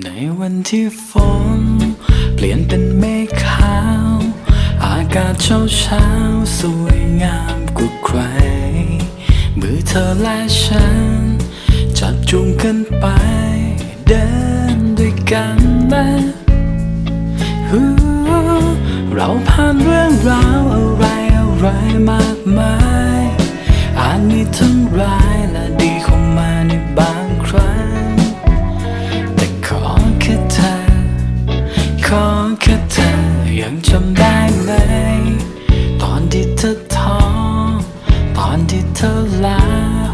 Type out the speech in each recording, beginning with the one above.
ในวันที่ฝนเปลี่ยนเป็นเมฆขาว อากาศเช้าเช้าสวยงามกว่าใคร มือเธอและฉัน จับจูงกันไป เดินด้วยกันนะเราผ่านเรื่องราวอะไรอะไรมากมาย อแค่เธอยังจำได้ไหม ตอนที่เธอท้อตอนที่เธอลา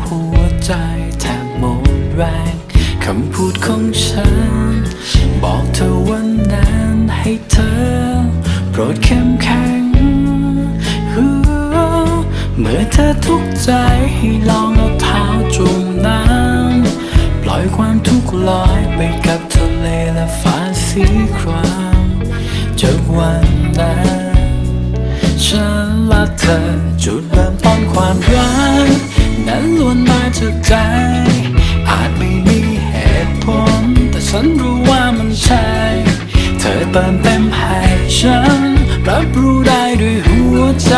หัวใจแทบหมดแรงคำพูดของฉัน บอกเธอวันนั้นให้เธอ โปรดเข้มแข็งเมื่อเธอทุกใจให้ลองเอาเท้าจุ่มน้ำปล่อยความทุกข์ลอยไปกับทะเลและฟ้าสีคราม จากวันนั้นฉันและเธอจุดเริ่มต้นความรักนั้นล้วนมาจากใจ อาจไม่มีเหตุผล แต่ฉันรู้ว่ามันใช่ เธอเติมเต็มให้ฉัน รับรู้ได้ด้วยหัวใจ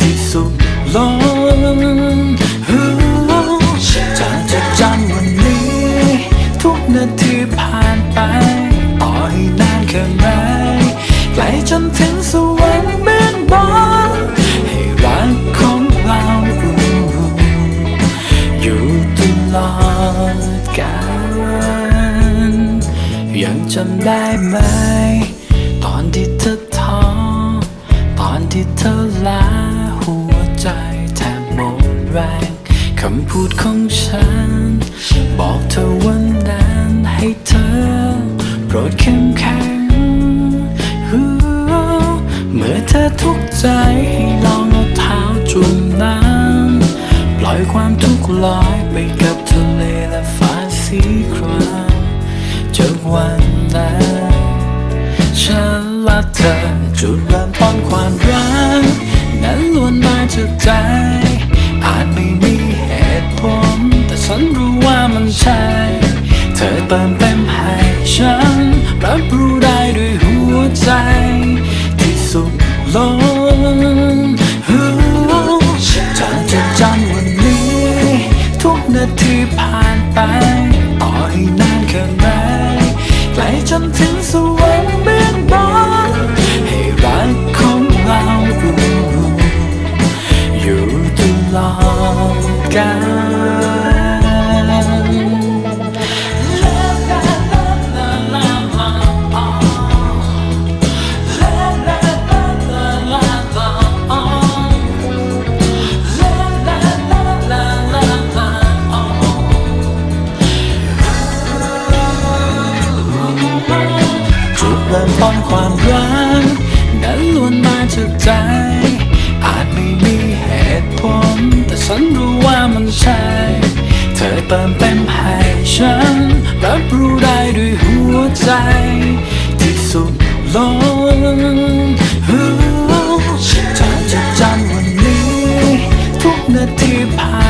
ที่สุดลง ลอดกาลยังจำได้ไหม ตอนที่เธอท้อ ตอนที่เธอลาหัวใจแทบหมดแรงคำพูดของฉัน บอกเธอวันนั้นให้เธอ โปรดเข้มแข็งเมื่อเธอทุกข์ใจให้ลองเอาเท้าจุ่มน้ำ ความทุกข์ลอยไปกับทะเลและฟ้าสีครามจากวันนั้นฉันและเธอจุดเริ่มต้นความรักนั้นล้วนมาจากใจ อาจไม่มีเหตุผล แต่ฉันรู้ว่ามันใช่ เธอเติมเต็มให้ฉัน รับรู้ได้ด้วยหัวใจ ที่สุดลง ไกลจนถึงสวรรค์เบื้องบนให้รักของเราอยู่ตลอดกาล จุดเริ่มต้นความรักนั้นล้วนมาจากใจ อาจไม่มีเหตุผล แต่ฉันรู้ว่ามันใช่ เธอเติมเต็มให้ฉัน รับรู้ได้ด้วยหัวใจ ที่สุดลงจะจดจำวันนี้ ทุกนาทีผ่าน